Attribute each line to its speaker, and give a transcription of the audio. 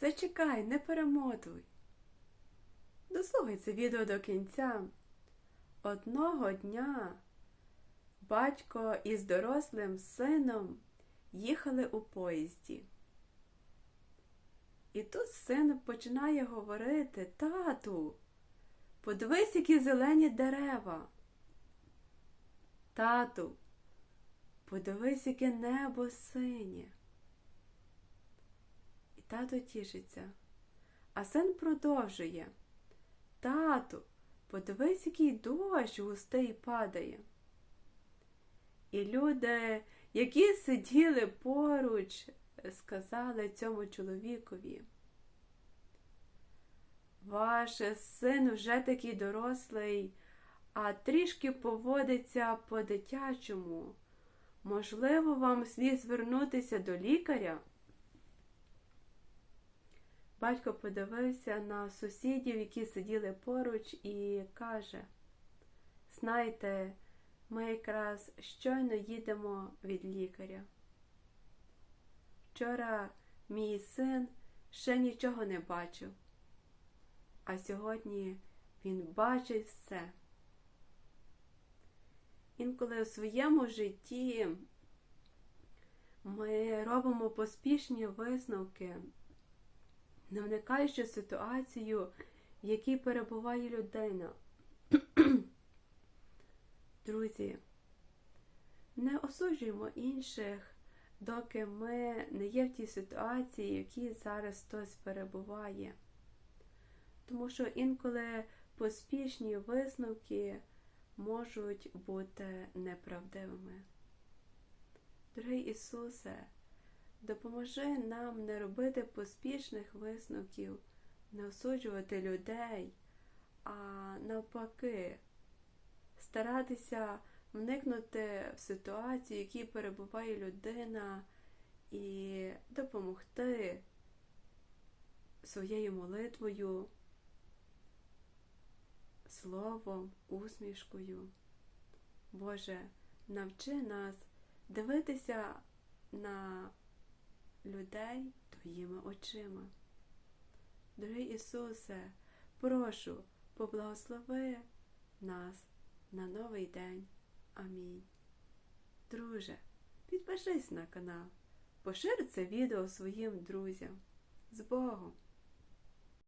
Speaker 1: Зачекай, не перемотуй. Дослухай це відео до кінця. Одного дня батько із дорослим сином їхали у поїзді. І тут син починає говорити тату, подивись, які зелені дерева. Тату, подивись, яке небо синє. Тато тішиться. А син продовжує. Тату, подивись, який дощ густий падає. І люди, які сиділи поруч, сказали цьому чоловікові. Ваш син вже такий дорослий, а трішки поводиться по-дитячому. Можливо, вам слід звернутися до лікаря? Батько подивився на сусідів, які сиділи поруч, і каже: Знаєте, ми якраз щойно їдемо від лікаря. Вчора мій син ще нічого не бачив, а сьогодні він бачить все. Інколи у своєму житті ми робимо поспішні висновки, не вникаючи в ситуацію, в якій перебуває людина. Друзі, не осуджуємо інших, доки ми не є в тій ситуації, в якій зараз хтось перебуває. Тому що інколи поспішні висновки можуть бути неправдивими. Дорогий Ісусе, допоможи нам не робити поспішних висновків, не осуджувати людей, а навпаки, старатися вникнути в ситуацію, в якій перебуває людина, і допомогти своєю молитвою, словом, усмішкою. Боже, навчи нас дивитися на людей Твоїми очима. Дорогий Ісусе, прошу, поблагослови нас на новий день. Амінь. Друже, підпишись на канал, пошир це відео своїм друзям. З Богом!